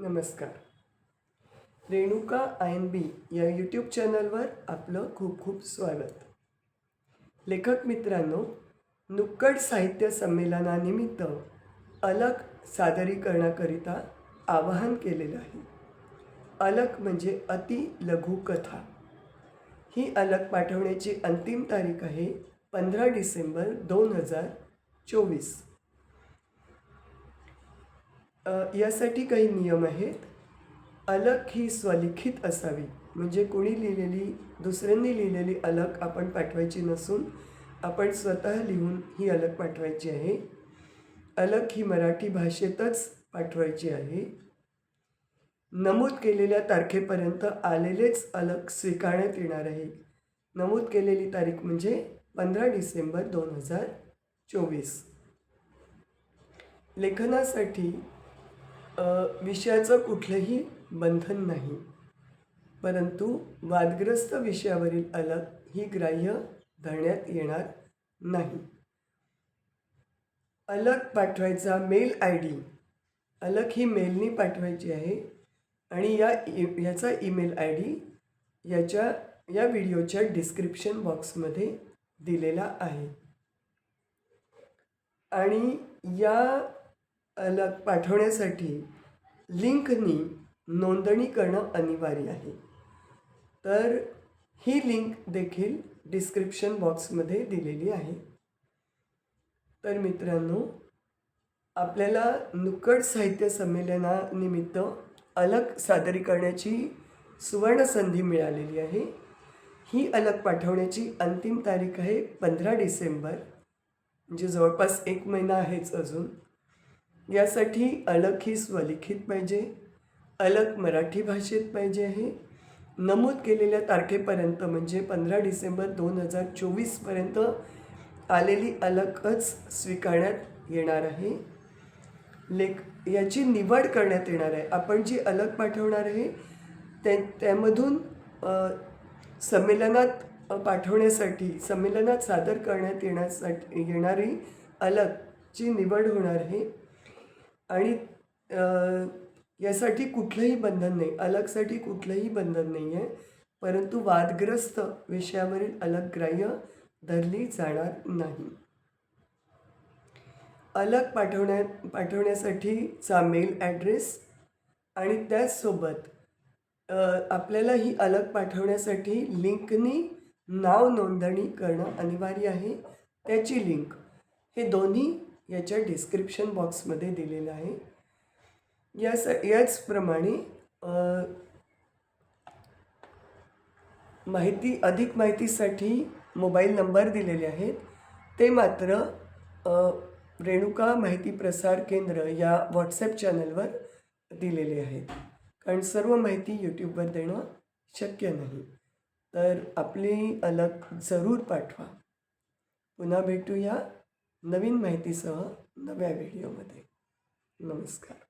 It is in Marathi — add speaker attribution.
Speaker 1: नमस्कार. रेणुका आय एन बी या यूट्यूब चॅनलवर आपलं खूप खूप स्वागत. लेखक मित्रांनो नुक्कड साहित्य संमेलनानिमित्त अलग सादरीकरणाकरिता आवाहन केलेलं आहे. अलग म्हणजे अति लघु कथा. ही अलग पाठवण्याची अंतिम तारीख आहे पंधरा डिसेंबर दोन हजार चोवीस. यासाठी काही नियम आहेत. अलग ही स्वलिखित असावी. म्हणजे कोणी लिहिलेली दुसऱ्यांनी लिहिलेली अलग आपण पाठवायची नसून आपण स्वतः लिहून ही अलग पाठवायची आहे. अलग ही मराठी भाषेतच पाठवायची आहे. नमूद केलेल्या तारखेपर्यंत आलेलेच अलग स्वीकारण्यात येणार आहे. नमूद केलेली तारीख म्हणजे पंधरा डिसेंबर दोन हजार चोवीस. लेखनासाठी विषयाचं कुठलंही बंधन नाही. परंतु वादग्रस्त विषयावरील अलग ही ग्राह्य धरण्यात येणार नाही. अलग पाठवायचा मेल आय डी. अलग ही मेलनी पाठवायची आहे आणि या ई याचा ईमेल आय डी याच्या या व्हिडिओच्या डिस्क्रिप्शन बॉक्समध्ये दिलेला आहे. आणि या पाठवण्यासाठी लिंकनी नोंदणी करणं अनिवार्य आहे. तर ही लिंक देखील डिस्क्रिप्शन बॉक्समध्ये दिलेली आहे. तर मित्रांनो आपल्याला नुक्कड साहित्य संमेलनानिमित्त अलग सादरीकरणाची सुवर्ण संधी मिळालेली आहे. ही अलग पाठवण्याची अंतिम तारीख आहे पंधरा डिसेंबर म्हणजे जवळपास एक महिना आहेच अजून. यासाठी अलग ही स्वलिखित पाहिजे. अलग मराठी भाषेत पाहिजे आहे. नमूद केलेल्या तारखेपर्यंत म्हणजे पंधरा डिसेंबर दोन हजार चोवीसपर्यंत आलेली अलगच स्वीकारण्यात येणार आहे. लेख याची निवड करण्यात येणार आहे. आपण जी अलग पाठवणार आहे त्या त्यामधून संमेलनात पाठवण्यासाठी संमेलनात सादर करण्यात येण्यासाठी येणारी अलगची निवड होणार आहे. आणि यासाठी कुठलंही बंधन नाही. अलगसाठी कुठलंही बंधन नाही आहे परंतु वादग्रस्त विषयावरील अलग ग्राह्य धरली जाणार नाही. अलग पाठवण्या पाठवण्यासाठीचा मेल ॲड्रेस आणि त्याचसोबत आपल्याला ही अलग पाठवण्यासाठी लिंकनी नाव नोंदणी करणं अनिवार्य आहे. त्याची लिंक. हे दोन्ही याच्या डिस्क्रिप्शन बॉक्समध्ये दिलेलं आहे. या स याचप्रमाणे माहिती अधिक माहितीसाठी मोबाईल नंबर दिलेले आहेत. ते मात्र रेणुका माहिती प्रसार केंद्र या व्हॉट्सॲप चॅनलवर दिलेले आहेत. कारण सर्व माहिती यूट्यूबवर देणं शक्य नाही. तर आपली अलग जरूर पाठवा. पुन्हा भेटूया. नवीन माहितीसह नव्या व्हिडिओमध्ये. नमस्कार.